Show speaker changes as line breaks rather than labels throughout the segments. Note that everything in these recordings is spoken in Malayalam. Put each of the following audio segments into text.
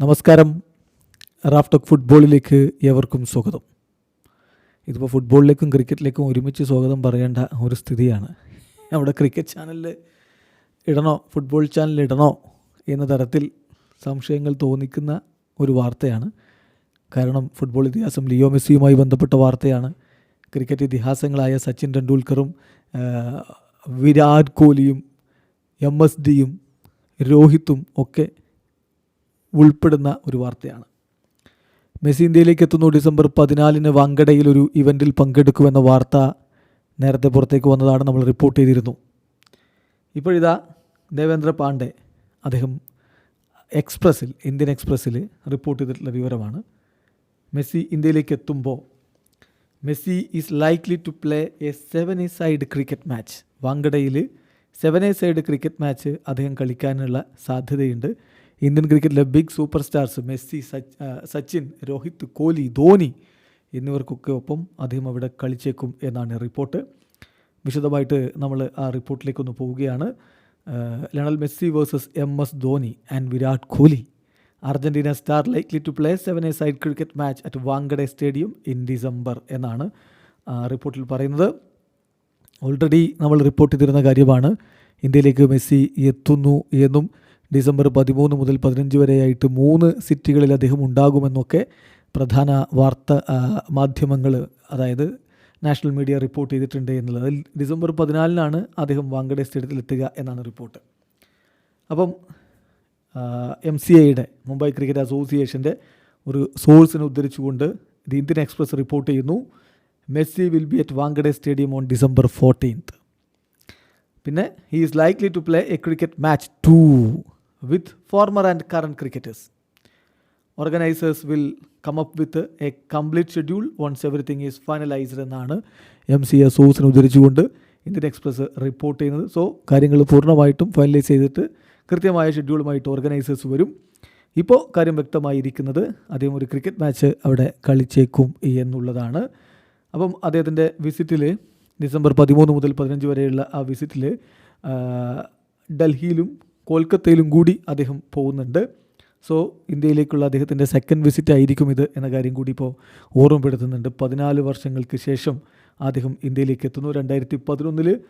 നമസ്കാരം. റാഫ്റ്റോക്ക് ഫുട്ബോളിലേക്ക് ഏവർക്കും സ്വാഗതം. ഇതിപ്പോൾ ഫുട്ബോളിലേക്കും ക്രിക്കറ്റിലേക്കും ഒരുമിച്ച് സ്വാഗതം പറയേണ്ട ഒരു സ്ഥിതിയാണ്. നമ്മുടെ ക്രിക്കറ്റ് ചാനലിൽ ഇടണോ? ഫുട്ബോൾ ചാനലിൽ ഇടണോ? എന്ന തരത്തിൽ സംശയങ്ങൾ തോന്നിക്കുന്ന ഒരു വാർത്തയാണ്. കാരണം ഫുട്ബോൾ ഇതിഹാസം ലിയോ മെസ്സിയുമായി ബന്ധപ്പെട്ട വാർത്തയാണ്. ക്രിക്കറ്റ് ഇതിഹാസങ്ങളായ സച്ചിൻ ടെണ്ടുൽക്കറും വിരാട് കോഹ്ലിയും എം എസ് ഡിയും രോഹിത്തും ഒക്കെ ഉൾപ്പെടുന്ന ഒരു വാർത്തയാണ്. മെസ്സി ഇന്ത്യയിലേക്ക് എത്തുന്നു. ഡിസംബർ പതിനാലിന് വങ്കടയിൽ ഒരു ഇവന്റിൽ പങ്കെടുക്കുമെന്ന വാർത്ത നേരത്തെ പുറത്തേക്ക് വന്നതാണ്. നമ്മൾ റിപ്പോർട്ട് ചെയ്തിരുന്നു. ഇപ്പോഴിതാ ദേവേന്ദ്ര പാണ്ഡെ അദ്ദേഹം എക്സ്പ്രസ്സിൽ ഇന്ത്യൻ എക്സ്പ്രസ്സിൽ റിപ്പോർട്ട് ചെയ്തിട്ടുള്ള വിവരമാണ്. മെസ്സി ഇന്ത്യയിലേക്ക് എത്തുമ്പോൾ Messi is likely to play a seven a side cricket match വാങ്കടയിൽ seven a side cricket match അദ്ദേഹം കളിക്കാനുള്ള സാധ്യതയുണ്ട്. ഇന്ത്യൻ ക്രിക്കറ്റിലെ ബിഗ് സൂപ്പർ സ്റ്റാർസ് മെസ്സി സച്ച് സച്ചിൻ രോഹിത് കോഹ്ലി ധോനി എന്നിവർക്കൊക്കെ ഒപ്പം അദ്ദേഹം അവിടെ കളിച്ചേക്കും എന്നാണ് റിപ്പോർട്ട്. വിശദമായിട്ട് നമ്മൾ ആ റിപ്പോർട്ടിലേക്കൊന്ന് പോവുകയാണ്. Lionel Messi versus M S Dhoni and Virat Kohli. Argentina star likely to play seven a side cricket match at Wankhede stadium in December എന്നാണ് റിപ്പോർട്ടിൽ പറയുന്നത്. ഓൾറെഡി നമ്മൾ റിപ്പോർട്ട് ചെയ്തിരുന്ന കാര്യമാണ് ഇന്ത്യയിലേക്ക് മെസ്സി എത്തുന്നു എന്നും ഡിസംബർ പതിമൂന്ന് മുതൽ പതിനഞ്ച് വരെയായിട്ട് മൂന്ന് സിറ്റികളിൽ അദ്ദേഹം ഉണ്ടാകുമെന്നൊക്കെ പ്രധാന വാർത്ത മാധ്യമങ്ങൾ അതായത് നാഷണൽ മീഡിയ റിപ്പോർട്ട് ചെയ്തിട്ടുണ്ട് എന്നുള്ളത്. ഡിസംബർ പതിനാലിനാണ് അദ്ദേഹം വാങ്കഡെ സ്റ്റേഡിയത്തിലെത്തുക എന്നാണ് റിപ്പോർട്ട്. അപ്പം എം സി ഐയുടെ മുംബൈ ക്രിക്കറ്റ് അസോസിയേഷന്റെ ഒരു സോഴ്സിനെ ഉദ്ധരിച്ചുകൊണ്ട് ദി ഇന്ത്യൻ എക്സ്പ്രസ് റിപ്പോർട്ട് ചെയ്യുന്നു. Messi will be at Wankhede stadium on December fourteenth പിന്നെ he is likely to play a cricket match to with former and current cricketers organisers will come up with a complete schedule once everything is finalised എന്നാണ് എം സി എ സോഴ്സിനെ ഉദ്ധരിച്ചുകൊണ്ട് ഇന്ത്യൻ എക്സ്പ്രസ് റിപ്പോർട്ട് ചെയ്യുന്നത്. സോ കാര്യങ്ങൾ പൂർണമായിട്ടും ഫൈനലൈസ് ചെയ്തിട്ട് കൃത്യമായ ഷെഡ്യൂളുമായിട്ട് ഓർഗനൈസേഴ്സ് വരും. ഇപ്പോൾ കാര്യം വ്യക്തമായിരിക്കുന്നത് അദ്ദേഹം ഒരു ക്രിക്കറ്റ് മാച്ച് അവിടെ കളിച്ചേക്കും എന്നുള്ളതാണ്. അപ്പം അദ്ദേഹത്തിന്റെ വിസിറ്റിൽ ഡിസംബർ പതിമൂന്ന് മുതൽ പതിനഞ്ച് വരെയുള്ള ആ വിസിറ്റിൽ ഡൽഹിയിലും കൊൽക്കത്തയിലും കൂടി അദ്ദേഹം പോകുന്നുണ്ട്. സോ ഇന്ത്യയിലേക്കുള്ള അദ്ദേഹത്തിന്റെ സെക്കൻഡ് വിസിറ്റ് ആയിരിക്കും ഇത് എന്ന കാര്യം കൂടി ഇപ്പോൾ ഓർമ്മപ്പെടുത്തുന്നുണ്ട്. പതിനാല് വർഷങ്ങൾക്ക് ശേഷം അദ്ദേഹം ഇന്ത്യയിലേക്ക് എത്തുന്നു. രണ്ടായിരത്തി പതിനൊന്നിൽ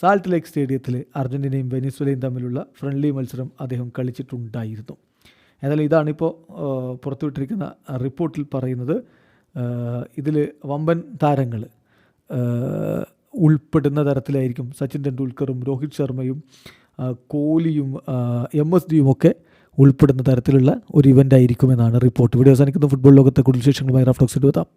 സാൾട്ട് ലേക്ക് സ്റ്റേഡിയത്തിൽ അർജന്റീനയും വെനിസ്വലയും തമ്മിലുള്ള ഫ്രണ്ട്ലി മത്സരം അദ്ദേഹം കളിച്ചിട്ടുണ്ടായിരുന്നു. ഏതായാലും ഇതാണിപ്പോൾ പുറത്തുവിട്ടിരിക്കുന്ന റിപ്പോർട്ടിൽ പറയുന്നത്. ഇതിൽ വമ്പൻ താരങ്ങൾ ഉൾപ്പെടുന്ന തരത്തിലായിരിക്കും സച്ചിൻ ടെണ്ടുൽക്കറും രോഹിത് ശർമ്മയും കോഹ്ലിയും എം എസ് ഡിയും ഒക്കെ ഉൾപ്പെടുന്ന തരത്തിലുള്ള ഒരു ഇവന്റ് ആയിരിക്കുമെന്നാണ് റിപ്പോർട്ട് വീഡിയോ അവസാനിക്കുന്ന. ഫുട്ബോൾ ലോകത്തെ കൂടുതൽ വിശേഷങ്ങളുമായി റഫ്ലോക്സ് എത്താം